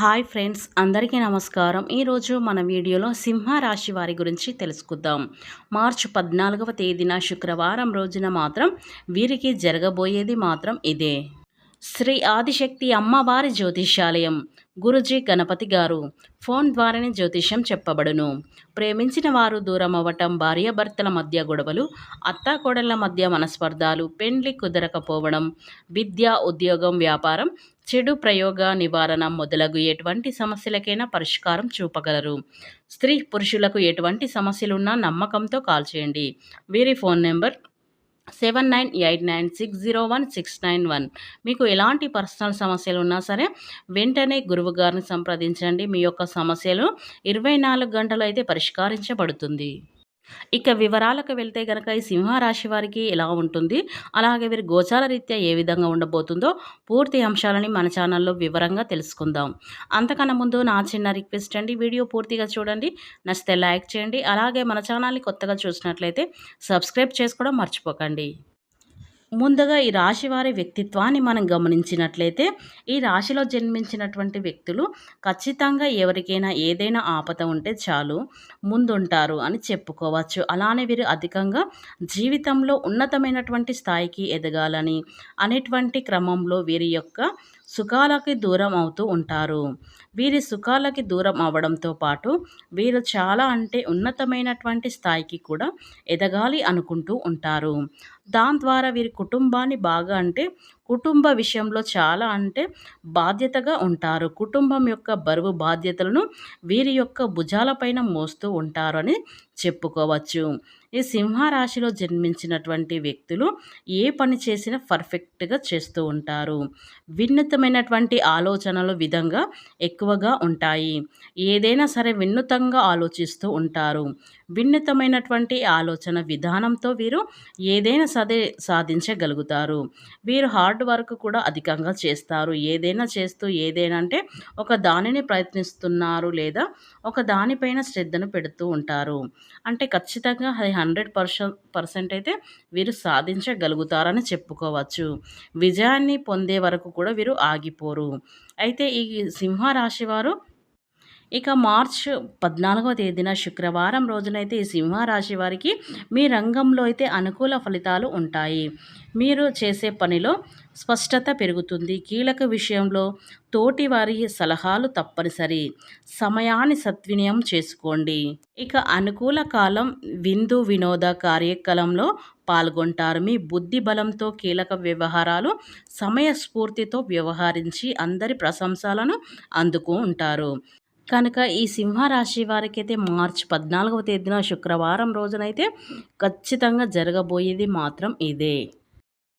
Hi friends అందరికీ నమస్కారం. ఈరోజు మన వీడియోలో సింహ రాశి వారి గురించి తెలుసుకుందాం. మార్చి పద్నాలుగవ తేదీన శుక్రవారం రోజున మాత్రం వీరికి జరగబోయేది మాత్రం ఇదే. శ్రీ ఆదిశక్తి అమ్మవారి జ్యోతిష్యాలయం. గురుజీ గణపతి గారు ఫోన్ ద్వారానే జ్యోతిష్యం చెప్పబడును. ప్రేమించిన వారు దూరం అవ్వటం భార్యాభర్తల మధ్య గొడవలు అత్తాకోడళ్ళ మధ్య మనస్పర్ధాలు పెండ్లి కుదరకపోవడం విద్య ఉద్యోగం వ్యాపారం చెడు ప్రయోగ నివారణ మొదలగు ఎటువంటి సమస్యలకైనా పరిష్కారం చూపగలరు. స్త్రీ పురుషులకు ఎటువంటి సమస్యలున్నా నమ్మకంతో కాల్ చేయండి. వీరి phone number seven nine eight nine six zero one six nine one మీకు ఎలాంటి పర్సనల్ సమస్యలు ఉన్నా సరే వెంటనే గురువు గారిని సంప్రదించండి. మీ యొక్క సమస్యలు ఇరవై నాలుగు గంటలు అయితే పరిష్కరించబడుతుంది. ఇక వివరాలకు వెళ్తే కనుక ఈ సింహరాశి వారికి ఎలా ఉంటుంది? అలాగే వీరి గోచార రీత్యా ఏ విధంగా ఉండబోతుందో పూర్తి అంశాలని మన ఛానల్లో వివరంగా తెలుసుకుందాం. అంతకన్నా ముందు నా చిన్న రిక్వెస్ట్ అండి వీడియో పూర్తిగా చూడండి నచ్చితే లైక్ చేయండి అలాగే మన ఛానల్ని కొత్తగా చూసినట్లయితే సబ్స్క్రైబ్ చేసుకోవడం మర్చిపోకండి. ముందుగా ఈ రాశి వారి వ్యక్తిత్వాన్ని మనం గమనించినట్లయితే ఈ రాశిలో జన్మించినటువంటి వ్యక్తులు ఖచ్చితంగా ఎవరికైనా ఏదైనా ఆపద ఉంటే చాలు ముందుంటారు అని చెప్పుకోవచ్చు. అలానే వీరు అధికంగా జీవితంలో ఉన్నతమైనటువంటి స్థాయికి ఎదగాలని అనేటువంటి క్రమంలో వీరి యొక్క సుఖాలకి దూరం అవుతూ ఉంటారు. వీరి సుఖాలకి దూరం అవ్వడంతో పాటు వీరు చాలా అంటే ఉన్నతమైనటువంటి స్థాయికి కూడా ఎదగాలి అనుకుంటూ ఉంటారు. దాని ద్వారా వీరి కుటుంబాన్ని బాగా అంటే కుటుంబ విషయంలో చాలా అంటే బాధ్యతగా ఉంటారు. కుటుంబం యొక్క బరువు బాధ్యతలను వీరి యొక్క భుజాలపైన మోస్తూ ఉంటారు అని చెప్పుకోవచ్చు. ఈ సింహరాశిలో జన్మించినటువంటి వ్యక్తులు ఏ పని చేసినా పర్ఫెక్ట్గా చేస్తూ ఉంటారు. వినూతమైనటువంటి ఆలోచనలు విధంగా ఎక్కువగా ఉంటాయి. ఏదైనా సరే వినూతంగా ఆలోచిస్తూ ఉంటారు. వినూతమైనటువంటి ఆలోచన విధానంతో వీరు ఏదైనా సదే సాధించగలుగుతారు. వీరు హార్డ్ వర్క్ కూడా అధికంగా చేస్తారు. ఏదైనా చేస్తూ ఏదైనా అంటే ఒక దానిని ప్రయత్నిస్తున్నారు లేదా ఒక దానిపైన శ్రద్ధను పెడుతూ ఉంటారు. అంటే ఖచ్చితంగా అది హండ్రెడ్ పర్సెంట్ పర్సెంట్ అయితే వీరు సాధించగలుగుతారని చెప్పుకోవచ్చు. విజయాన్ని పొందే వరకు కూడా వీరు ఆగిపోరు. అయితే ఈ సింహరాశి వారు ఇక మార్చ్ పద్నాలుగవ తేదీన శుక్రవారం రోజునైతే ఈ సింహరాశి వారికి మీ రంగంలో అయితే అనుకూల ఫలితాలు ఉంటాయి. మీరు చేసే పనిలో స్పష్టత పెరుగుతుంది. కీలక విషయంలో తోటి వారి సలహాలు తప్పనిసరి. సమయాన్ని సద్వినియం చేసుకోండి. ఇక అనుకూల కాలం విందు వినోద కార్యక్రమంలో పాల్గొంటారు. మీ బుద్ధి బలంతో కీలక వ్యవహారాలు సమయస్ఫూర్తితో వ్యవహరించి అందరి ప్రశంసలను అందుకు ఉంటారు. కనుక ఈ సింహరాశి వారికి అయితే మార్చ్ పద్నాలుగవ తేదీన శుక్రవారం రోజునైతే ఖచ్చితంగా జరగబోయేది మాత్రం ఇదే.